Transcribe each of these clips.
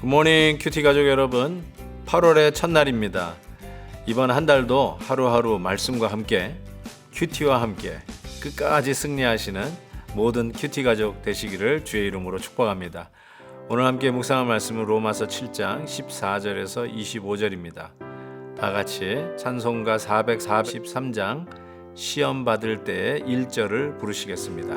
굿모닝 큐티 가족 여러분. 8월의 첫날입니다. 이번 한 달도 하루하루 말씀과 함께 큐티와 함께 끝까지 승리하시는 모든 큐티 가족 되시기를 주의 이름으로 축복합니다. 오늘 함께 묵상할 말씀은 로마서 7장 14절에서 25절입니다. 다 같이 찬송가 443장 시험 받을 때의 1절을 부르시겠습니다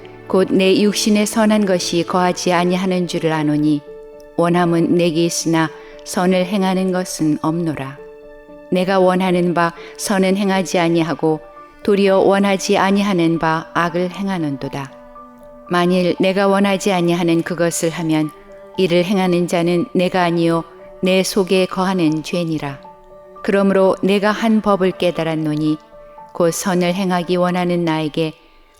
곧 내 육신에 선한 것이 거하지 아니하는 줄을 아노니 원함은 내게 있으나 선을 행하는 것은 없노라. 내가 원하는 바 선은 행하지 아니하고 도리어 원하지 아니하는 바 악을 행하는도다. 만일 내가 원하지 아니하는 그것을 하면 이를 행하는 자는 내가 아니요 내 속에 거하는 죄니라. 그러므로 내가 한 법을 깨달았노니 곧 선을 행하기 원하는 나에게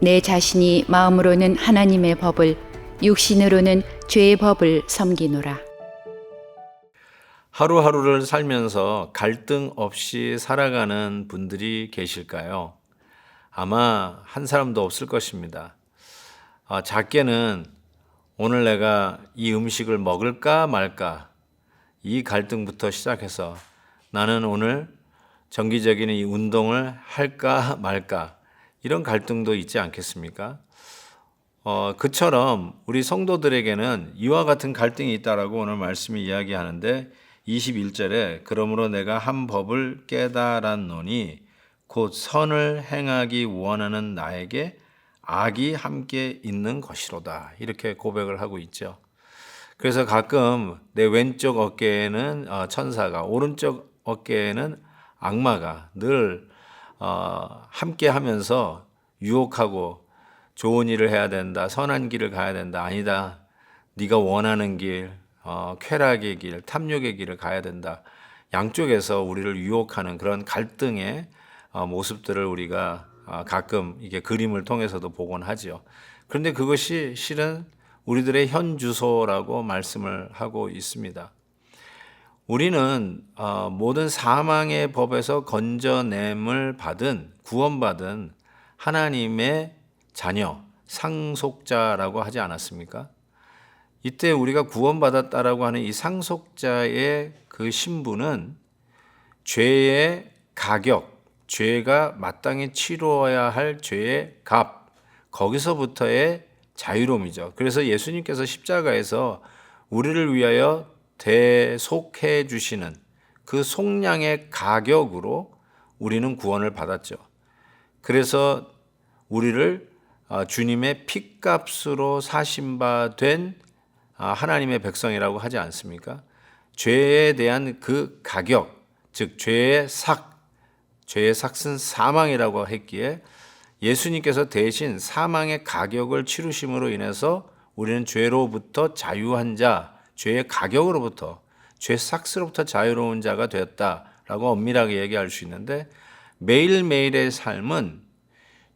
내 자신이 마음으로는 하나님의 법을 육신으로는 죄의 법을 섬기노라. 하루하루를 살면서 갈등 없이 살아가는 분들이 계실까요? 아마 한 사람도 없을 것입니다. 아, 작게는 오늘 내가 이 음식을 먹을까 말까 이 갈등부터 시작해서 나는 오늘 정기적인 이 운동을 할까 말까 이런 갈등도 있지 않겠습니까? 어, 그처럼 우리 성도들에게는 이와 같은 갈등이 있다라고 오늘 말씀이 이야기하는데 21절에 그러므로 내가 한 법을 깨달았노니 곧 선을 행하기 원하는 나에게 악이 함께 있는 것이로다. 이렇게 고백을 하고 있죠. 그래서 가끔 내 왼쪽 어깨에는 어, 천사가 오른쪽 어깨에는 악마가 늘 어, 함께 하면서 유혹하고 좋은 일을 해야 된다. 선한 길을 가야 된다. 아니다. 네가 원하는 길, 어, 쾌락의 길, 탐욕의 길을 가야 된다. 양쪽에서 우리를 유혹하는 그런 갈등의 어, 모습들을 우리가 어, 가끔 이게 그림을 통해서도 보곤 하죠. 그런데 그것이 실은 우리들의 현 주소라고 말씀을 하고 있습니다. 우리는 어, 모든 사망의 법에서 건져냄을 받은 구원받은 하나님의 자녀 상속자라고 하지 않았습니까? 이때 우리가 구원받았다라고 하는 이 상속자의 그 신분은 죄의 가격, 죄가 마땅히 치루어야 할 죄의 값, 거기서부터의 자유로움이죠. 그래서 예수님께서 십자가에서 우리를 위하여 대속해 주시는 그 속량의 가격으로 우리는 구원을 받았죠. 그래서 우리를 어, 주님의 핏값으로 사신 바된 아, 하나님의 백성이라고 하지 않습니까? 죄에 대한 그 가격, 즉 죄의 삭, 죄의 삭은 사망이라고 했기에 예수님께서 대신 사망의 가격을 치르심으로 인해서 우리는 죄로부터 자유한 자, 죄의 가격으로부터 죄 삭스로부터 자유로운 자가 되었다라고 엄밀하게 얘기할 수 있는데 매일매일의 삶은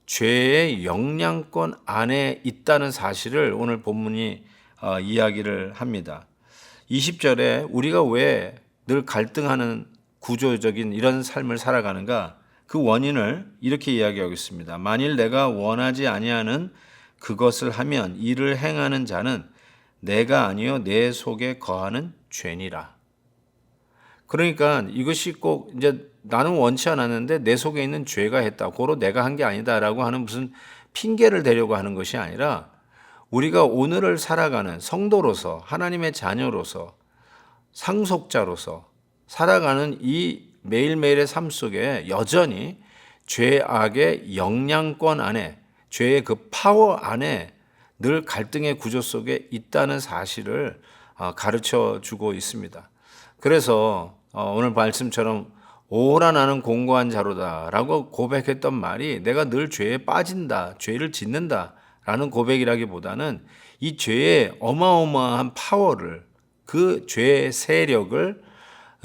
죄의 영향권 안에 있다는 사실을 오늘 본문이 어, 이야기를 합니다. 20절에 우리가 왜 늘 갈등하는 구조적인 이런 삶을 살아가는가? 그 원인을 이렇게 이야기하고 있습니다. 만일 내가 원하지 아니하는 그것을 하면 이를 행하는 자는 내가 아니요 내 속에 거하는 죄니라. 그러니까 이것이 꼭 이제 나는 원치 않았는데 내 속에 있는 죄가 했다. 고로 내가 한 게 아니다라고 하는 무슨 핑계를 대려고 하는 것이 아니라 우리가 오늘을 살아가는 성도로서 하나님의 자녀로서 상속자로서 살아가는 이 매일매일의 삶 속에 여전히 죄악의 영향권 안에 죄의 그 파워 안에 늘 갈등의 구조 속에 있다는 사실을 어, 가르쳐 주고 있습니다. 그래서 어, 오늘 말씀처럼 오라 나는 공고한 자로다라고 고백했던 말이 내가 늘 죄에 빠진다, 죄를 짓는다 라는 고백이라기보다는 이 죄의 어마어마한 파워를 그 죄의 세력을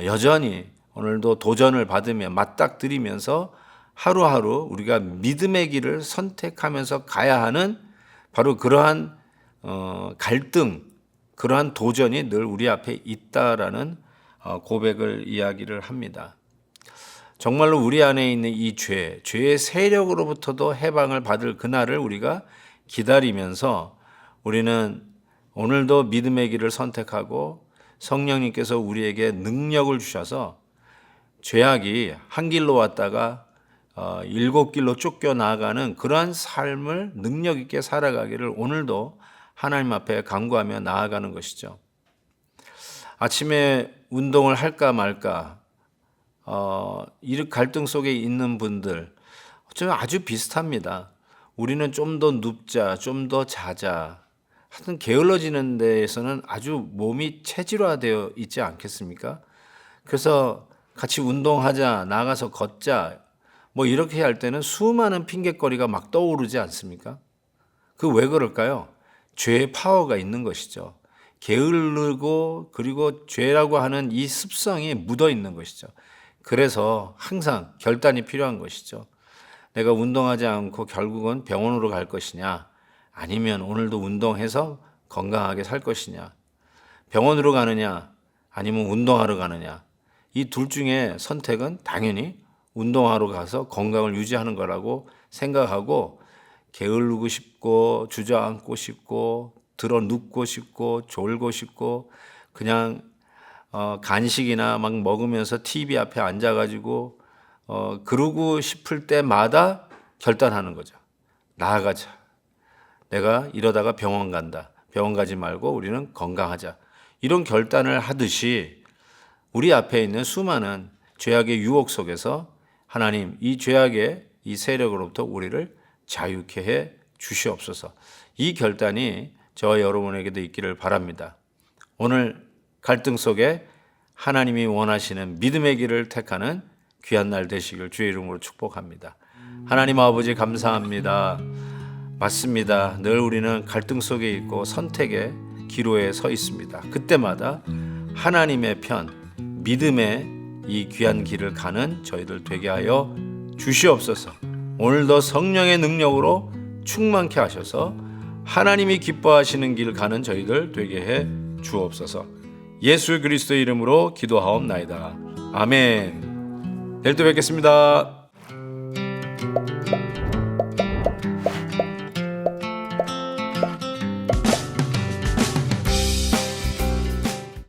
여전히 오늘도 도전을 받으며 맞닥뜨리면서 하루하루 우리가 믿음의 길을 선택하면서 가야 하는 바로 그러한 어, 갈등, 그러한 도전이 늘 우리 앞에 있다라는 어, 고백을 이야기를 합니다. 정말로 우리 안에 있는 이 죄, 죄의 세력으로부터도 해방을 받을 그날을 우리가 기다리면서 우리는 오늘도 믿음의 길을 선택하고 성령님께서 우리에게 능력을 주셔서 죄악이 한 길로 왔다가 어, 일곱 길로 쫓겨 나가는 그러한 삶을 능력 있게 살아가기를 오늘도 하나님 앞에 간구하며 나아가는 것이죠. 아침에 운동을 할까 말까 어, 이 갈등 속에 있는 분들 좀 아주 비슷합니다. 우리는 좀 더 눕자, 좀 더 자자. 하여튼 게을러지는 데에서는 아주 몸이 체질화되어 있지 않겠습니까? 그래서 같이 운동하자, 나가서 걷자, 뭐 이렇게 할 때는 수많은 핑계거리가 막 떠오르지 않습니까? 그 왜 그럴까요? 죄의 파워가 있는 것이죠. 게으르고 그리고 죄라고 하는 이 습성이 묻어 있는 것이죠. 그래서 항상 결단이 필요한 것이죠. 내가 운동하지 않고 결국은 병원으로 갈 것이냐, 아니면 오늘도 운동해서 건강하게 살 것이냐, 병원으로 가느냐, 아니면 운동하러 가느냐, 이 둘 중에 선택은 당연히 운동하러 가서 건강을 유지하는 거라고 생각하고 게으르고 싶고 주저앉고 싶고 들어 눕고 싶고 졸고 싶고 그냥 어, 간식이나 막 먹으면서 TV 앞에 앉아가지고 어, 그러고 싶을 때마다 결단하는 거죠. 나아가자. 내가 이러다가 병원 간다. 병원 가지 말고 우리는 건강하자. 이런 결단을 하듯이 우리 앞에 있는 수많은 죄악의 유혹 속에서 하나님 이 죄악의 이 세력으로부터 우리를 자유케 해 주시옵소서. 이 결단이 저와 여러분에게도 있기를 바랍니다. 오늘 갈등 속에 하나님이 원하시는 믿음의 길을 택하는 귀한 날 되시길 주의 이름으로 축복합니다. 하나님 아버지 감사합니다. 맞습니다. 늘 우리는 갈등 속에 있고 선택의 기로에 서 있습니다. 그때마다 하나님의 편, 믿음의 이 귀한 길을 가는 저희들 되게 하여 주시옵소서. 오늘도 성령의 능력으로 충만케 하셔서 하나님이 기뻐하시는 길 가는 저희들 되게 해 주옵소서. 예수 그리스도의 이름으로 기도하옵나이다. 아멘. 내일 또 뵙겠습니다.